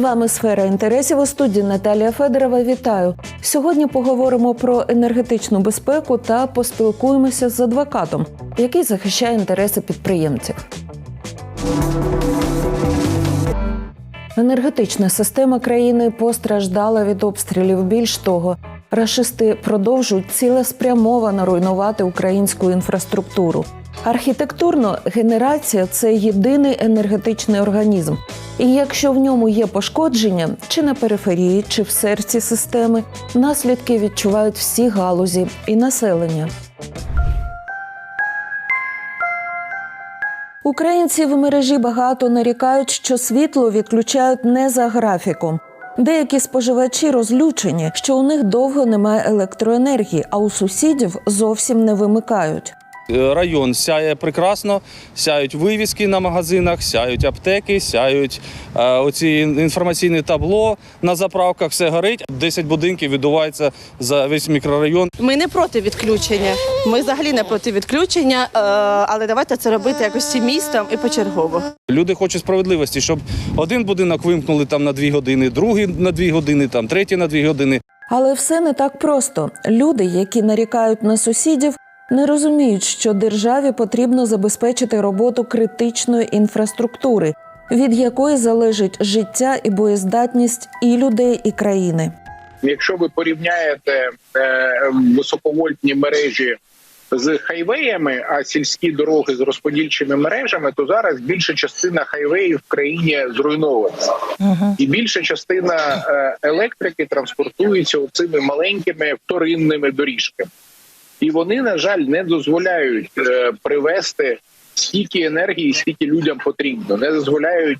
вами сфера інтересів у студії Наталія Федорова. Вітаю. Сьогодні поговоримо про енергетичну безпеку та поспілкуємося з адвокатом, який захищає інтереси підприємців. Енергетична система країни постраждала від обстрілів. Більш того, рашисти продовжують цілеспрямовано руйнувати українську інфраструктуру. Архітектурно генерація це єдиний енергетичний організм. І якщо в ньому є пошкодження, чи на периферії, чи в серці системи, наслідки відчувають всі галузі і населення. Українці в мережі багато нарікають, що світло відключають не за графіком. Деякі споживачі розлючені, що у них довго немає електроенергії, а у сусідів зовсім не вимикають. Е, Район сяє прекрасно, сяють вивіски на магазинах, сяють аптеки, сяють е, оці інформаційне табло на заправках, все горить. 10 будинків відбувається за весь мікрорайон. Ми не проти відключення. Ми взагалі не проти відключення, е, але давайте це робити якось всім містом і почергово. Люди хочуть справедливості, щоб один будинок вимкнули там на 2 години, другий на 2 години, там третій на 2 години. Але все не так просто. Люди, які нарікають на сусідів, не розуміють, що державі потрібно забезпечити роботу критичної інфраструктури, від якої залежить життя і боєздатність і людей, і країни. Якщо ви порівняєте е, високовольтні мережі з хайвеями, а сільські дороги з розподільчими мережами, то зараз більша частина хайвеїв в країні зруйнована, і більша частина е, електрики транспортується цими маленькими вторинними доріжками, і вони, на жаль, не дозволяють е, привести стільки енергії, скільки людям потрібно, не дозволяють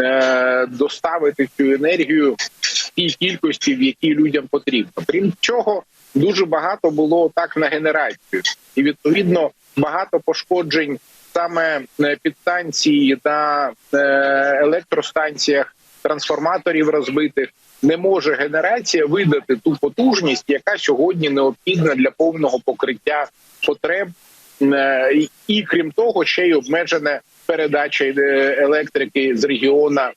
е, доставити цю енергію в тій кількості, в якій людям потрібно. Крім цього, дуже багато було так на генерацію, і відповідно багато пошкоджень саме е, підстанції е, електростанціях, трансформаторів розбитих. Не може генерація видати ту потужність, яка сьогодні необхідна для повного покриття потреб, Е, і- крім того, ще й обмежена передача е, електрики з регіона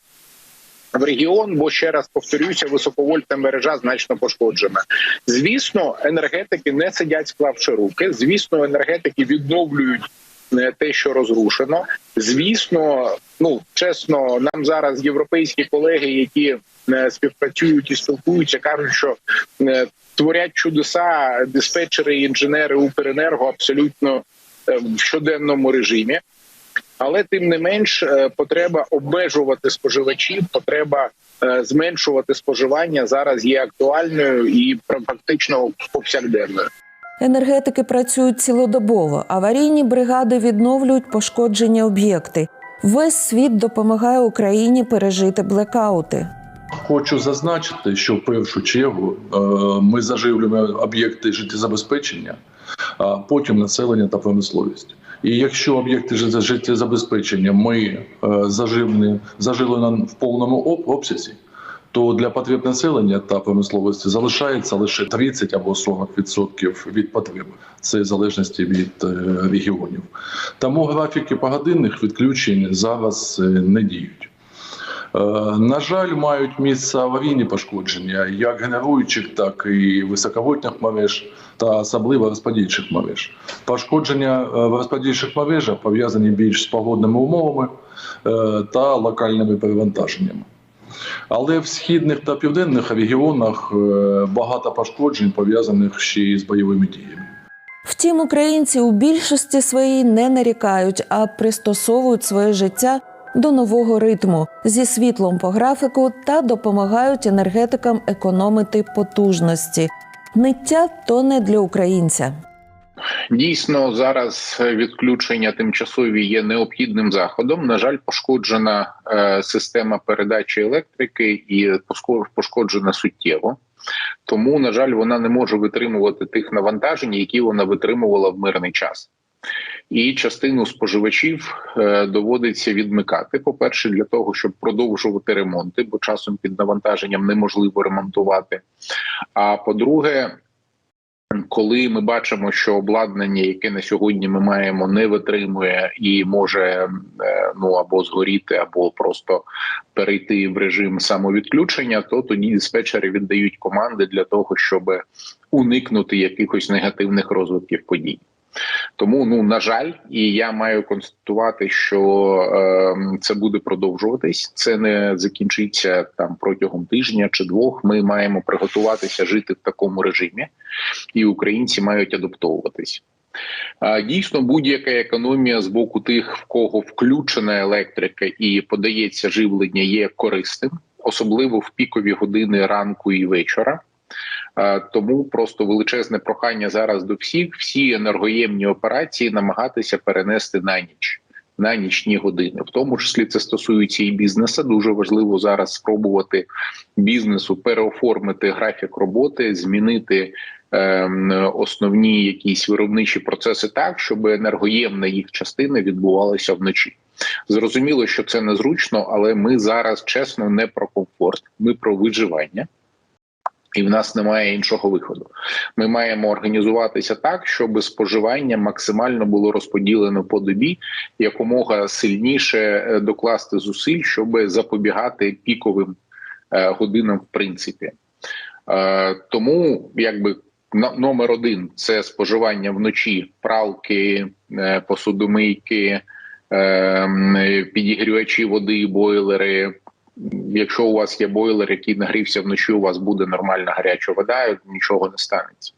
в регіон, бо ще раз повторюся, високовольтна мережа значно пошкоджена. Звісно, енергетики не сидять, склавши руки. Звісно, енергетики відновлюють е, те, що розрушено. Звісно, ну чесно, нам зараз європейські колеги, які співпрацюють і спілкуються, кажуть, що е, творять чудеса диспетчери і інженери Укренерго абсолютно е, в щоденному режимі. Але тим не менш, е, потреба обмежувати споживачів, потреба е, зменшувати споживання зараз є актуальною і фактично повсякденною. Енергетики працюють цілодобово. Аварійні бригади відновлюють пошкоджені об'єкти. Весь світ допомагає Україні пережити блекаути. Хочу зазначити, що в першу чергу е, ми заживлюємо об'єкти життєзабезпечення, а потім населення та промисловість. І якщо об'єкти життєзабезпечення ми е, заживлені, заживлені в повному обсязі, то для потреб населення та промисловості залишається лише 30 або 40% від потреб. Це в залежності від е, регіонів. Тому графіки погодинних відключень зараз не діють. Е, На жаль, мають місце аварійні пошкодження як генеруючих, так і високовольтних мереж та особливо розподільчих мереж. Пошкодження е, в розподільчих мережах пов'язані більш з погодними умовами е, та локальними перевантаженнями. Але в східних та південних регіонах е, багато пошкоджень пов'язаних ще й з бойовими діями. Втім, українці у більшості своїй не нарікають, а пристосовують своє життя до нового ритму зі світлом по графіку та допомагають енергетикам економити потужності. Ниття то не для українця. Дійсно, зараз відключення тимчасові є необхідним заходом. На жаль, пошкоджена е, система передачі електрики і пошкоджена суттєво. Тому, на жаль, вона не може витримувати тих навантажень, які вона витримувала в мирний час. І частину споживачів е, доводиться відмикати. По перше, для того, щоб продовжувати ремонти, бо часом під навантаженням неможливо ремонтувати. А по-друге, Коли ми бачимо, що обладнання, яке на сьогодні ми маємо, не витримує і може е, ну або згоріти, або просто перейти в режим самовідключення, то тоді диспетчери віддають команди для того, щоб уникнути якихось негативних розвитків подій. Тому, ну на жаль, і я маю констатувати, що е, це буде продовжуватись. Це не закінчиться там протягом тижня чи двох. Ми маємо приготуватися жити в такому режимі, і українці мають адаптовуватись. Дійсно, будь-яка економія з боку тих, в кого включена електрика і подається живлення, є корисним, особливо в пікові години ранку і вечора. Е, Тому просто величезне прохання зараз до всіх, всі енергоємні операції намагатися перенести на ніч. На нічні години, в тому числі це стосується і бізнесу. Дуже важливо зараз спробувати бізнесу переоформити графік роботи, змінити ем, основні якісь виробничі процеси так, щоб енергоємна їх частина відбувалася вночі. Зрозуміло, що це незручно, але ми зараз чесно не про комфорт, ми про виживання. І в нас немає іншого виходу. Ми маємо організуватися так, щоб споживання максимально було розподілено по добі, якомога сильніше е, докласти зусиль, щоб запобігати піковим е, годинам, в принципі. Е, Тому якби номер один це споживання вночі пралки, посудомийки, е, підігрівачі води, бойлери. Якщо у вас є бойлер, який нагрівся вночі, у вас буде нормальна гаряча вода, нічого не станеться.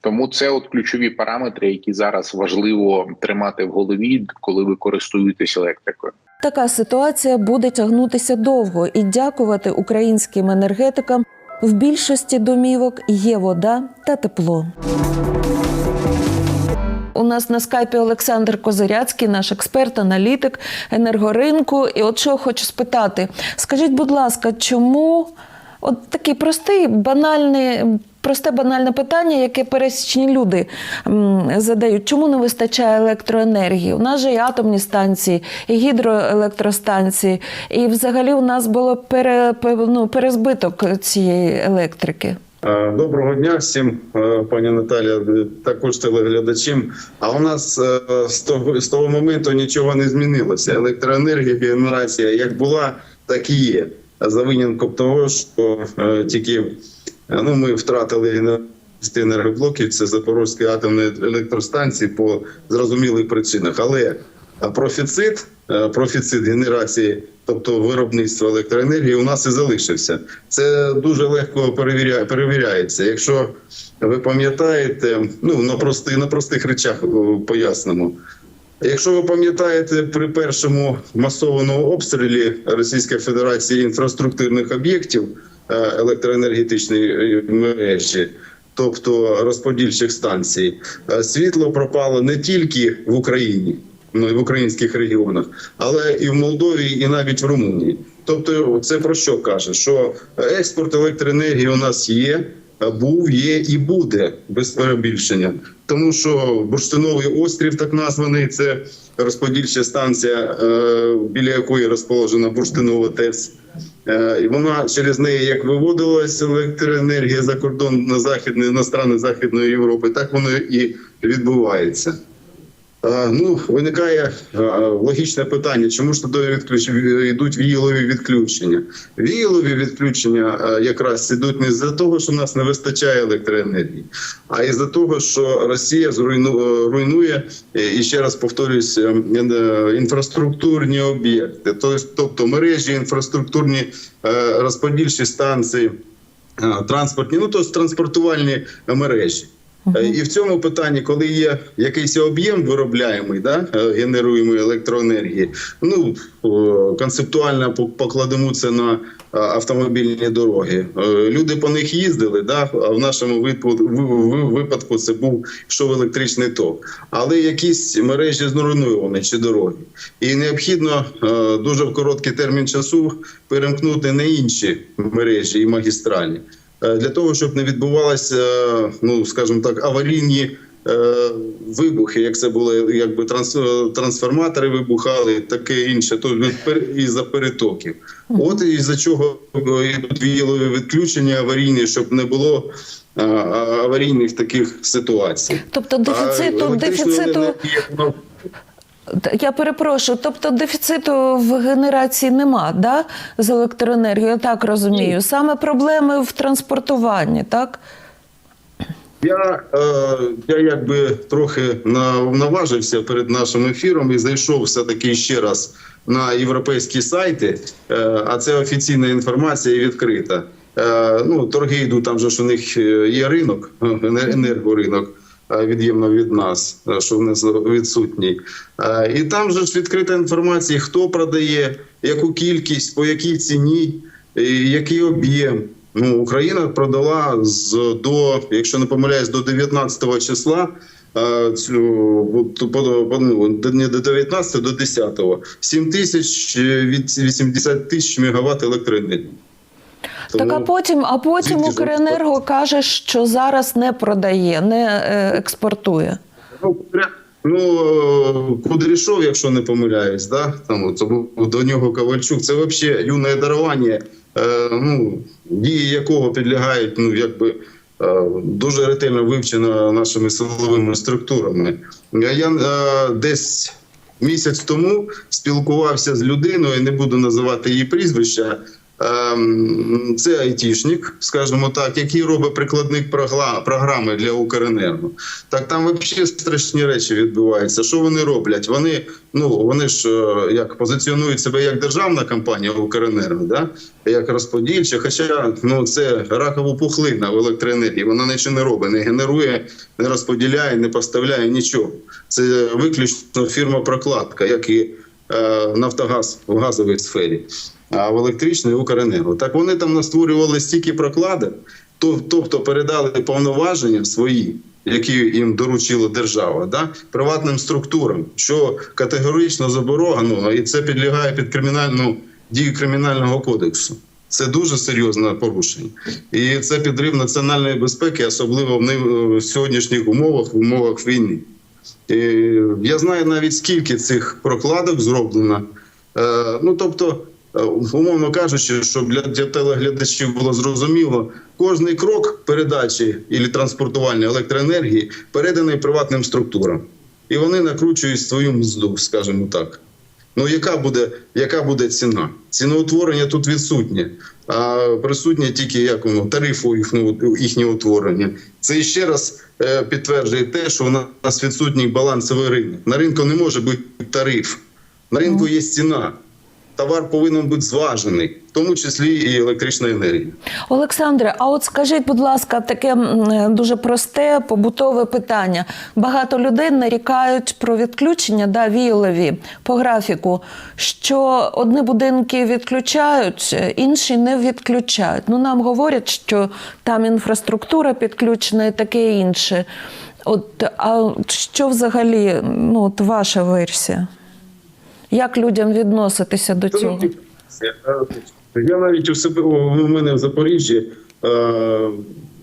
Тому це от ключові параметри, які зараз важливо тримати в голові, коли ви користуєтесь електрикою. Така ситуація буде тягнутися довго, і дякувати українським енергетикам в більшості домівок є вода та тепло. У нас на скайпі Олександр Козиряцький, наш експерт, аналітик енергоринку. І от що хочу спитати: скажіть, будь ласка, чому от такий простий, банальний, просте банальне питання, яке пересічні люди задають, чому не вистачає електроенергії? У нас же і атомні станції, і гідроелектростанції, і взагалі у нас було пере, ну, перезбиток цієї електрики. Доброго дня всім, пані Наталя, е, також телеглядачам. А у нас е, з того, з того моменту нічого не змінилося. Електроенергія, генерація як була, так і є. За винятком того, що е, тільки е, ну, ми втратили генерацію енергоблоків, це Запорозькі атомні електростанції по зрозумілих причинах. Але профіцит, е, профіцит генерації, тобто виробництва електроенергії, у нас і залишився. Це дуже легко перевіря... перевіряється. Якщо ви пам'ятаєте, ну на простих, на простих речах пояснимо. Якщо ви пам'ятаєте, при першому масованому обстрілі Російської Федерації інфраструктурних об'єктів е, електроенергетичної мережі, тобто розподільчих станцій, е, світло пропало не тільки в Україні, ну в українських регіонах, але і в Молдові, і навіть в Румунії. Тобто, це про що каже? Що експорт електроенергії у нас є, був, є і буде без перебільшення. Тому що бурштиновий острів, так названий, це розподільча станція, е, біля якої розположена бурштинова ТЕС. Е, І вона через неї як виводилася електроенергія за кордон на західні на страни Західної Європи, так воно і відбувається. Е, Ну, виникає е, логічне питання, чому ж тоді відключ... йдуть віялові відключення? Віялові відключення е, якраз ідуть не з-за того, що в нас не вистачає електроенергії, а із-за того, що Росія руйнує, і ще раз повторюсь, інфраструктурні об'єкти, тобто, мережі, інфраструктурні розподільчі станції, транспортні, ну тобто транспортувальні мережі. Е, І в цьому питанні, коли є якийсь об'єм виробляємий, да, е, генеруємої електроенергії, ну концептуально покладемо це на автомобільні дороги. Е, Люди по них їздили, да, а в нашому випадку, це був йшов електричний ток. Але якісь мережі зруйновані чи дороги. І необхідно дуже в короткий термін часу перемкнути на інші мережі і магістралі. Е, для того, щоб не відбувалися, е, ну скажімо так, аварійні е, вибухи, як це було, якби транс, трансформатори вибухали, таке інше, то із-за перетоків. От із за чого йдуть відключення аварійні, щоб не було а, а, аварійних таких ситуацій. Тобто дефіциту, дефіциту енергії, воно Т- Я перепрошую, тобто дефіциту в генерації нема, да? з електроенергією, я так розумію. Саме проблеми в транспортуванні, так? Я, е, я якби трохи на- наважився перед нашим ефіром і зайшов все-таки ще раз на європейські сайти, е, а це офіційна інформація і відкрита. Е, ну, торги йдуть, там же ж у них є ринок, ене- енергоринок. Е, Від'ємно від нас, е, що в нас відсутній, Е, і там же ж відкрита інформація, хто продає, яку кількість, по якій ціні, який об'єм. Ну, Україна продала з до, якщо не помиляюсь, до 19 числа. Цю ну, не до 19, до 10 7 тисяч від 80 тисяч мегаватт електроенергії. Так, а потім, а потім Укренерго каже, що зараз не продає, не е, експортує. Ну, Ну, е, Кудряшов, якщо не помиляюсь, да? Там, от, до нього Ковальчук, це взагалі юне дарування, е, ну, дії якого підлягають ну, якби, е, дуже ретельно вивчено нашими силовими структурами. Я, я е, десь місяць тому спілкувався з людиною, не буду називати її прізвища. Ем, Це айтішник, скажімо так, який робить прикладник програми для Укренерго. Так там взагалі страшні речі відбуваються. Що вони роблять? Вони ну вони ж е, як позиціонують себе як державна компанія Укренерго, да? як розподільча. Хоча ну це ракова пухлина в електроенергії. Вона нічого не робить, не генерує, не розподіляє, не поставляє нічого. Це виключно фірма прокладка, як і е, Нафтогаз в газовій сфері. А в електричній Укренерго. Так вони там настворювали стільки прокладок, тобто передали повноваження свої, які їм доручила держава, да, приватним структурам, що категорично заборонено, і це підлягає під кримінальну дію кримінального кодексу. Це дуже серйозне порушення, і це підрив національної безпеки, особливо в сьогоднішніх умовах, в умовах війни. І я знаю навіть скільки цих прокладок зроблено. Е, ну тобто, умовно кажучи, щоб для, для телеглядачів було зрозуміло, кожний крок передачі і транспортування електроенергії переданий приватним структурам, і вони накручують свою мзду, скажімо так. Ну, яка буде, яка буде ціна? Ціноутворення тут відсутнє, а присутнє тільки як воно тарифу їхнього, їхнього утворення. Це ще раз е, підтверджує те, що у нас відсутній балансовий ринок. На ринку не може бути тариф. На ринку є ціна. Товар повинен бути зважений, в тому числі і електрична енергія. Олександре, а от скажіть, будь ласка, таке дуже просте побутове питання. Багато людей нарікають про відключення да, віолові по графіку, що одні будинки відключають, інші не відключають. Ну, нам говорять, що там інфраструктура підключена і таке інше. От, а що взагалі ну, от ваша версія? Як людям відноситися до цього? Я навіть у себе у мене в Запоріжжі е,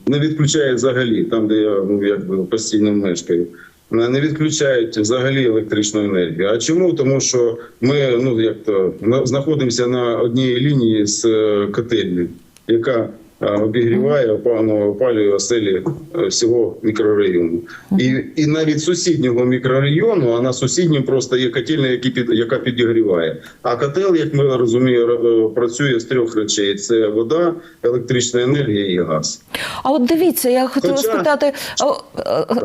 не відключають взагалі, там де я ну, якби постійно мешкаю. Не відключають взагалі електричну енергію. А чому? Тому що ми ну як то на- знаходимося на одній лінії з е, яка е, обігріває, опа- ну, опалює оселі е, всього мікрорайону. І, і навіть сусіднього мікрорайону, а на сусідньому просто є котельня, які під, яка підігріває. А котел, як ми розуміємо, е, працює з трьох речей: це вода, електрична енергія і газ. А от дивіться, я хотіла Хоча- спитати е,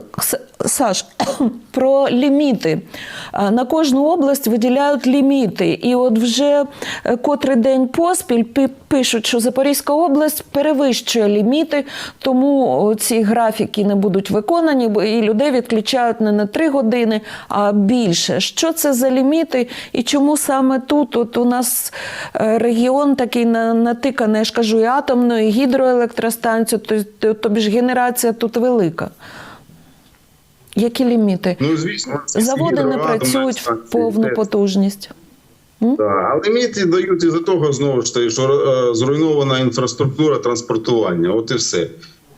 Саш про ліміти. На кожну область виділяють ліміти. І от вже е, котрий день поспіль пишуть, що Запорізька область перевищує ліміти, тому ці графіки не будуть виконані, бо і людей відключають не на три години, а більше. Що це за ліміти і чому саме тут? От у нас е, регіон такий натиканий, я ж кажу, і атомною, і гідроелектростанцію, то, то, тобі ж генерація тут велика. Які ліміти? Ну звісно, Заводи не працюють в повну потужність. Да. А ліміти дають із-за того знову ж таки, що е, зруйнована інфраструктура транспортування. От і все.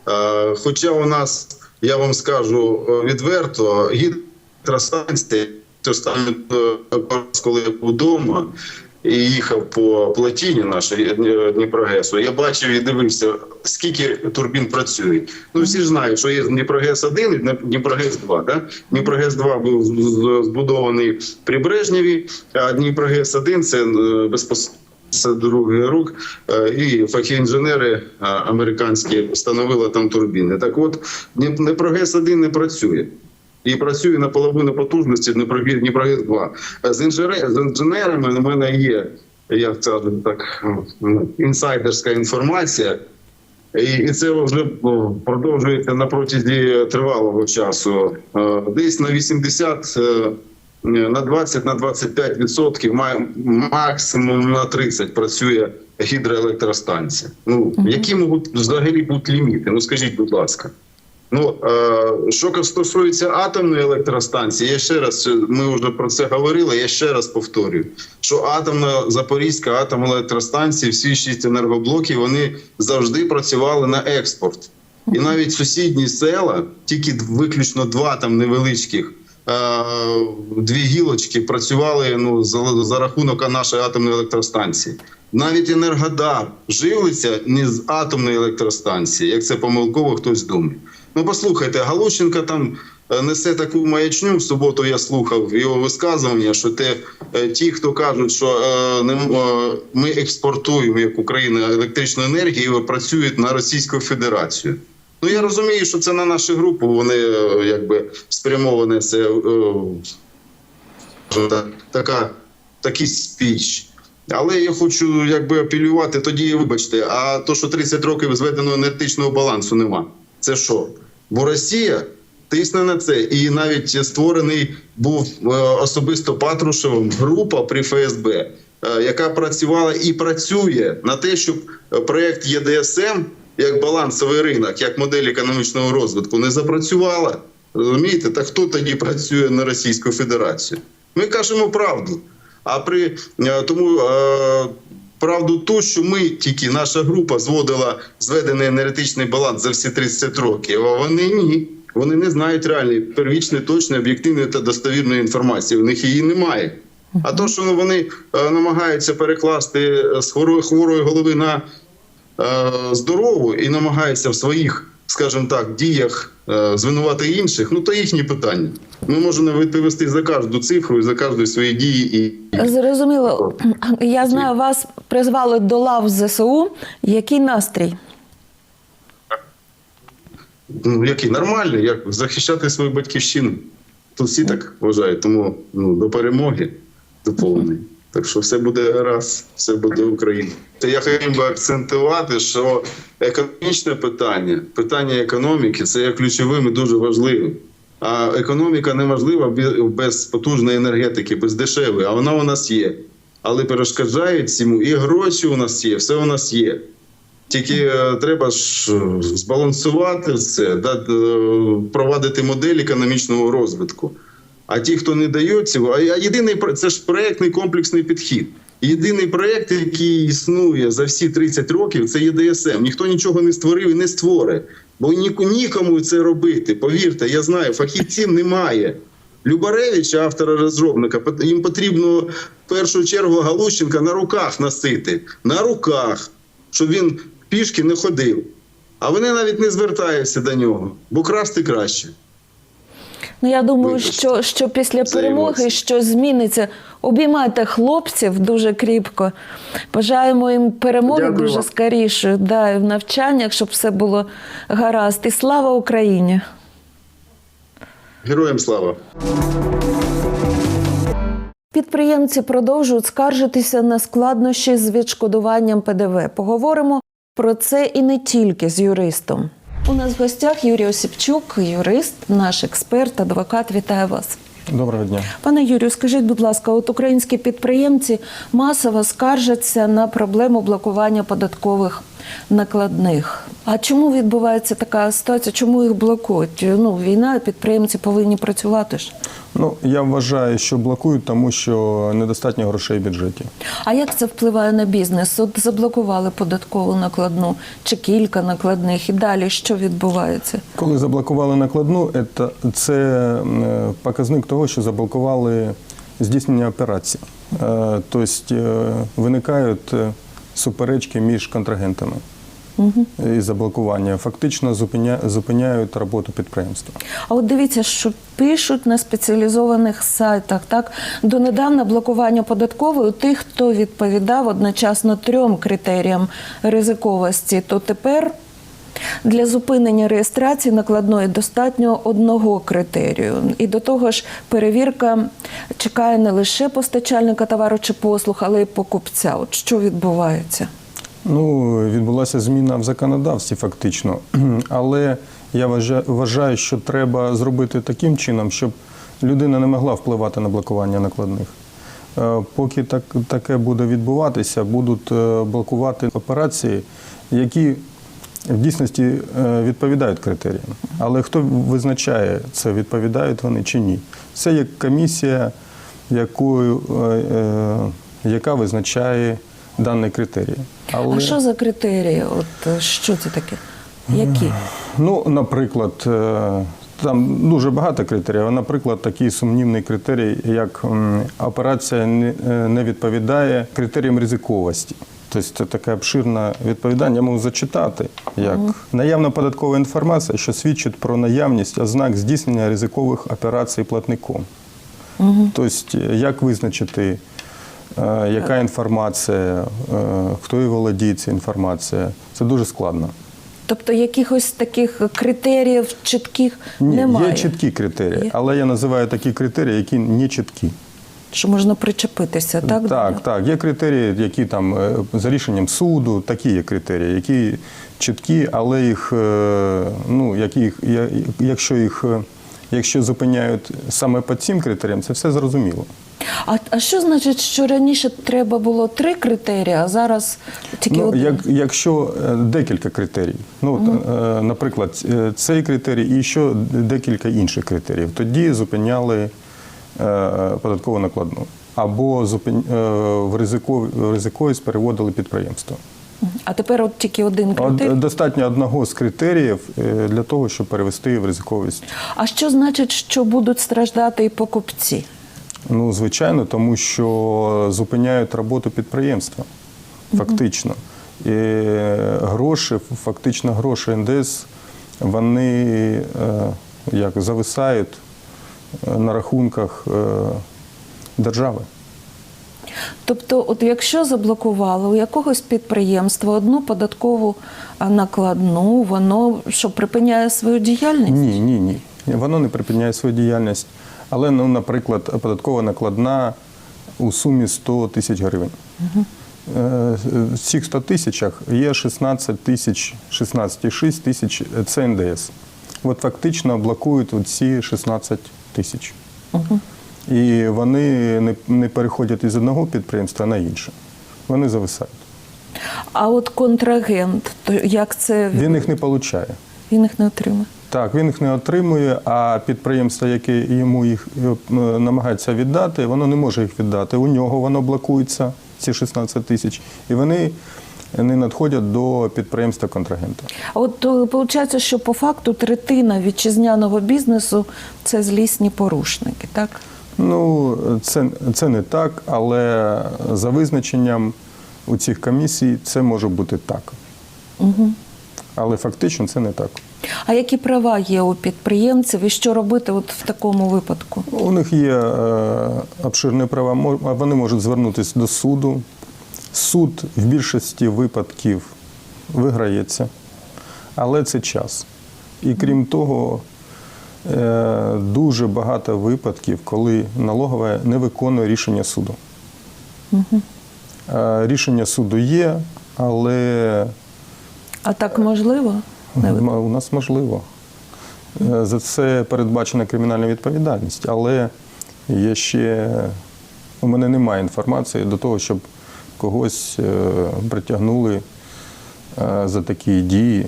Е, Хоча у нас, я вам скажу е, відверто, гідростанція, останній раз, коли я був вдома, і їхав по плотіні нашої е, Дніпрогесу, я бачив і дивився, скільки турбін працює. Ну всі ж знають, що є Дніпрогес 1 і Дніпрогес 2. Да? Дніпрогес 2 був збудований при Брежневі, а Дніпрогес 1 це е, безпосередньо. Другий рук е, і фахіві інженери е, американські встановили там турбіни. Так от Дніпрогес 1 не працює. І працює на половину потужності Дніпрогес 2. З, інженер, з інженерами у мене є, як це так, ну, інсайдерська інформація. І, і це вже продовжується на протязі тривалого часу. Е, Десь на 80, е, на 20, на 25 відсотків, максимум на 30 працює гідроелектростанція. Ну, які можуть взагалі бути ліміти? Ну скажіть, будь ласка. Ну е, що стосується атомної електростанції, я ще раз ми вже про це говорили. Я ще раз повторюю, що атомна Запорізька атомна електростанція, всі шість енергоблоків, вони завжди працювали на експорт, і навіть сусідні села, тільки виключно два там невеличких. е, Дві гілочки працювали ну за, за рахунок нашої атомної електростанції. Навіть Енергодар живиться не з атомної електростанції, як це помилково хтось думає. Ну послухайте, Галущенко там е, несе таку маячню. В суботу я слухав його висказування, що те, е, ті, хто кажуть, що е, е, ми експортуємо як Україна електричну енергію, працюють на Російську Федерацію. Ну я розумію, що це на нашу групу. Вони е, якби спрямовані це е, та- така, такий спіч. Але я хочу якби апелювати тоді, вибачте, а то, що 30 років зведеного енергетичного балансу нема. Це що? Бо Росія тисне на це, і навіть створений був е, особисто Патрушевим група при ФСБ, е, яка працювала і працює на те, щоб е, проект ЄДСМ як балансовий ринок, як модель економічного розвитку, не запрацювала. Розумієте, та хто тоді працює на Російську Федерацію? Ми кажемо правду. А при тому правду ту, що ми тільки наша група зводила зведений енергетичний баланс за всі 30 років. А вони ні. Вони не знають реальної первічної, точної, об'єктивної та достовірної інформації. У них її немає. А то, що вони е, намагаються перекласти е, з хворої голови на е, здорову і намагаються в своїх, скажімо так, діях е, звинувати інших, ну то їхні питання. Ми можемо відповісти за кожну цифру і за кожну свої дії і Зрозуміло. Я знаю, вас призвали до лав ЗСУ. Який настрій? ну, який нормальний, як захищати свою батьківщину. Тут всі так вважають, тому ну, до перемоги до повної. Так що все буде гаразд, все буде Україна. Та я хотів би акцентувати, що економічне питання, питання економіки це є ключовим і дуже важливим. А економіка неможлива без потужної енергетики, без дешевої, а вона у нас є. Але перешкоджають цьому і гроші у нас є, все у нас є. Тільки е, треба ж е, збалансувати да, е, провадити модель економічного розвитку. А ті, хто не дають цього, а єдиний це ж проектний комплексний підхід. Єдиний проект, який існує за всі 30 років, це ЄДСМ. Ніхто нічого не створив і не створить. Бо нікому це робити. Повірте, я знаю, фахівців немає. Любаревича, автора розробника, їм потрібно в першу чергу Галущенка на руках носити. На руках, щоб він пішки не ходив. А вони навіть не звертаються до нього, бо красти краще. Ну я думаю, що, що після Це перемоги емоції. щось зміниться. Обіймайте хлопців дуже кріпко. Бажаємо їм перемоги Дякую дуже вам. скоріше. Да, і в навчаннях, щоб все було гаразд. І слава Україні! Героям слава! Підприємці продовжують скаржитися на складнощі з відшкодуванням ПДВ. Поговоримо про це і не тільки з юристом. У нас в гостях Юрій Осіпчук, юрист, наш експерт, адвокат. Вітаю вас. Доброго дня. Пане Юрію, скажіть, будь ласка, от українські підприємці масово скаржаться на проблему блокування податкових накладних. А чому відбувається така ситуація? Чому їх блокують? Ну, війна, підприємці повинні працювати ж. Ну я вважаю, що блокують, тому що недостатньо грошей в бюджеті. А як це впливає на бізнес? От заблокували податкову накладну чи кілька накладних, і далі що відбувається? Коли заблокували накладну, це, е, показник того, що заблокували здійснення операцій. Е, Тобто е, виникають суперечки між контрагентами і заблокування. Фактично зупиня- зупиняють роботу підприємства. А от дивіться, що пишуть на спеціалізованих сайтах, так донедавна блокування податкової у тих, хто відповідав одночасно трьом критеріям ризиковості, то тепер для зупинення реєстрації накладної достатньо одного критерію. І до того ж, перевірка чекає не лише постачальника товару чи послуг, але й покупця. От що відбувається? Ну, відбулася зміна в законодавстві, фактично. Але я вважа- вважаю, що треба зробити таким чином, щоб людина не могла впливати на блокування накладних. Е, Поки так, таке буде відбуватися, будуть е, блокувати операції, які в дійсності е, відповідають критеріям. Але хто визначає це, відповідають вони чи ні? Це є комісія, якою, е, е, яка визначає даний критерій. Але, А що за критерії? От що це таке? Які? ну, наприклад, там дуже багато критеріїв. Наприклад, такий сумнівний критерій, як операція не відповідає критеріям ризиковості. Тобто це таке обширне відповідання. Я можу зачитати, як наявна податкова інформація, що свідчить про наявність ознак здійснення ризикових операцій платником. Тобто, як визначити, е, яка інформація, е, хто і володіє ця інформація, це дуже складно. Тобто якихось таких критеріїв чітких Ні, немає, є чіткі критерії, але я називаю такі критерії, які не чіткі. Що можна причепитися, так? так, так. Є критерії, які там е, за рішенням суду, такі є критерії, які чіткі, але їх, е, ну, які, їх- якщо їх. е, Якщо зупиняють саме по цим критеріям, це все зрозуміло. А, а що значить, що раніше треба було три критерії, а зараз тільки Ну, один? як, якщо декілька критерій, ну, е, наприклад, цей критерій і ще декілька інших критеріїв, тоді зупиняли податкову накладну. Або е, в, ризиков... ризиковість переводили підприємство. А тепер от тільки один критерій. достатньо одного з критеріїв е, для того, щоб перевести в ризиковість. А що значить, що будуть страждати і покупці? Ну, звичайно, тому що зупиняють роботу підприємства. Фактично. І гроші, фактично гроші НДС, вони е, як зависають е, на рахунках е, держави. Тобто, от якщо заблокували у якогось підприємства одну податкову накладну, воно що припиняє свою діяльність? Ні, ні, ні. Воно не припиняє свою діяльність. Але, ну, наприклад, податкова накладна у сумі 100 тисяч гривень. Е, В цих 100 тисячах є 16 тисяч, 16,6 тисяч це НДС. От фактично блокують ці 16 тисяч. І вони не, не переходять із одного підприємства на інше. Вони зависають. А от контрагент, то як це Він їх не отримує. він їх не отримає? Так, він їх не отримує, а підприємство, яке йому їх е, намагається віддати, воно не може їх віддати. У нього воно блокується, ці 16 тисяч, і вони не надходять до підприємства контрагента. А от виходить, що по факту третина вітчизняного бізнесу це злісні порушники, так? Ну, це, це не так, але за визначенням у цих комісій це може бути так. Угу. Але фактично це не так. А які права є у підприємців і що робити от в такому випадку? У них є е, обширні права, вони можуть звернутися до суду. Суд в більшості випадків виграється, але це час. І крім того, е, дуже багато випадків, коли налогова не виконує рішення суду. Е, Рішення суду є, але А так можливо? У нас можливо. Е, За це передбачена кримінальна відповідальність, але є ще у мене немає інформації до того, щоб когось е, притягнули е, за такі дії.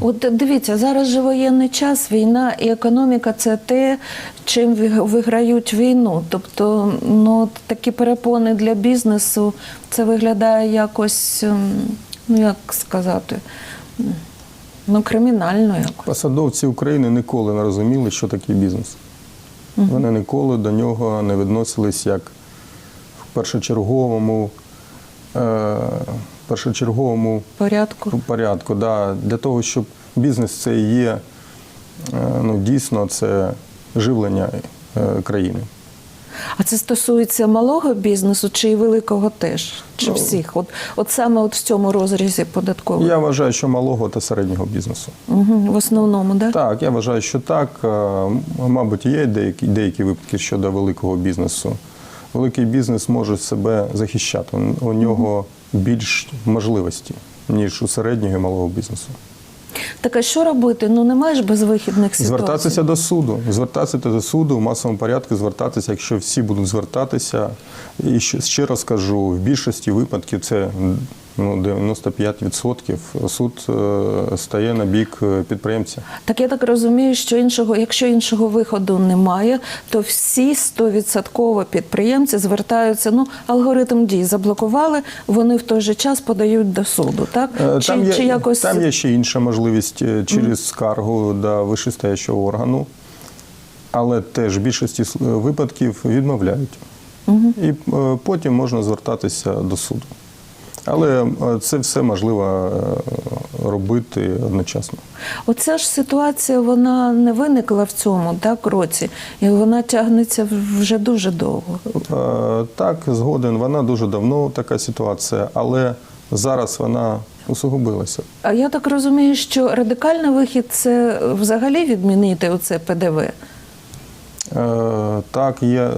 От дивіться, зараз же воєнний час, війна і економіка це те, чим виграють війну. Тобто, ну такі перепони для бізнесу це виглядає якось, ем, ну як сказати, ну кримінально якось. Посадовці України ніколи не розуміли, що таке бізнес. Вони ніколи до нього не відносились як в першочерговому, першочерговому Порядку. порядку. Да, для того, щоб бізнес це і є е, ну, дійсно це живлення е, країни. А це стосується малого бізнесу чи і великого теж? Чи Ну, всіх? От, от саме от в цьому розрізі податкового? Я вважаю, що малого та середнього бізнесу. Угу, в основному, да? Так, я вважаю, що так. Е, Мабуть, є деякі, деякі випадки щодо великого бізнесу. Великий бізнес може себе захищати. У- нього більш можливості, ніж у середнього і малого бізнесу. Так а що робити? Ну немає ж безвихідних ситуацій. Звертатися до суду. Звертатися до суду в масовому порядку, звертатися, якщо всі будуть звертатися. І ще раз кажу, в більшості випадків це ну, 95% суд е, стає на бік е, підприємця. Так я так розумію, що іншого, якщо іншого виходу немає, то всі 100% підприємці звертаються. Ну, алгоритм дій заблокували, вони в той же час подають до суду. Так Е, чи, є, чи якось там є ще інша можливість через скаргу до вищестоячого органу, але теж в більшості випадків відмовляють. І е, потім можна звертатися до суду. Але е, це все можливо е, робити одночасно. Оця ж ситуація вона не виникла в цьому так році, і вона тягнеться вже дуже довго. Е, Так, згоден, вона дуже давно така ситуація, але зараз вона усугубилася. А я так розумію, що радикальний вихід це взагалі відмінити оце ПДВ. Так, є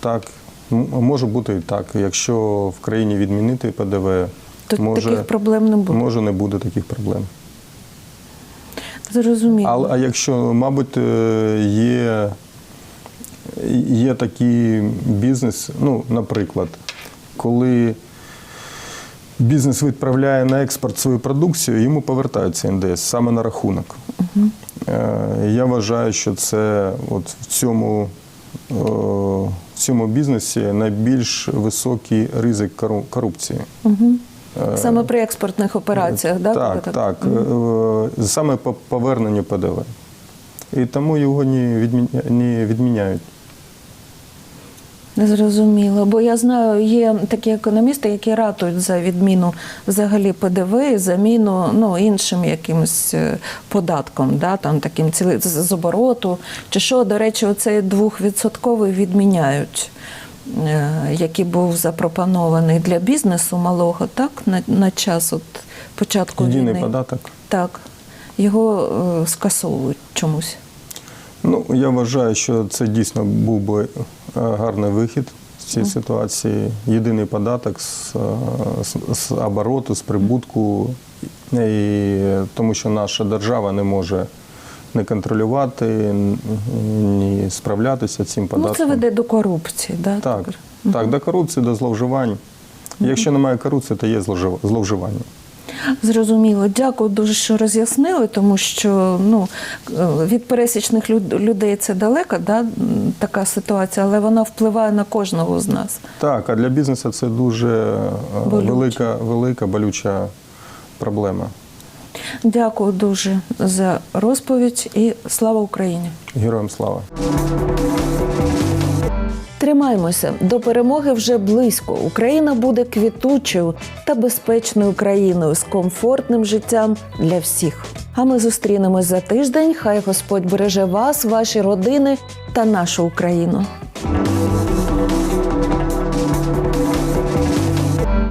так. Може бути і так. Якщо в країні відмінити ПДВ, То може, таких проблем не буде. може не буде таких проблем. Зрозуміло. А, а якщо, мабуть, е, є, є такий бізнес, ну, наприклад, коли бізнес відправляє на експорт свою продукцію, йому повертаються НДС саме на рахунок. Е, Я вважаю, що це от в цьому, в цьому бізнесі найбільш високий ризик кору- корупції. Саме при експортних операціях, так? Так, так. Е, Саме по поверненню ПДВ. І тому його не відміняють. Не зрозуміло. Бо я знаю, є такі економісти, які ратують за відміну взагалі ПДВ і заміну ну, іншим якимось е, податком, да, там таким ціли з обороту. Чи що, до речі, оцей двохвідсотковий відміняють, е, який був запропонований для бізнесу малого, так, на, на час от початку Єдиний війни. податок. Так. Його е, скасовують чомусь. Ну, я вважаю, що це дійсно був би гарний вихід з цієї ситуації. Єдиний податок з, е, з, з обороту, з прибутку, і, тому що наша держава не може не контролювати, ні справлятися цим податком. Ну, це веде до корупції. Да? Так, так, до корупції, до зловживань. Якщо немає корупції, то є зловжив- зловживання. Зрозуміло, дякую дуже, що роз'яснили, тому що ну від пересічних люд- людей це далека, да, така ситуація, але вона впливає на кожного з нас. Так, а для бізнесу це дуже е, Болюче. велика, велика болюча проблема. Дякую дуже за розповідь і слава Україні! Героям слава! Тримаймося до перемоги вже близько. Україна буде квітучою та безпечною країною з комфортним життям для всіх. А ми зустрінемось за тиждень. Хай Господь береже вас, ваші родини та нашу Україну.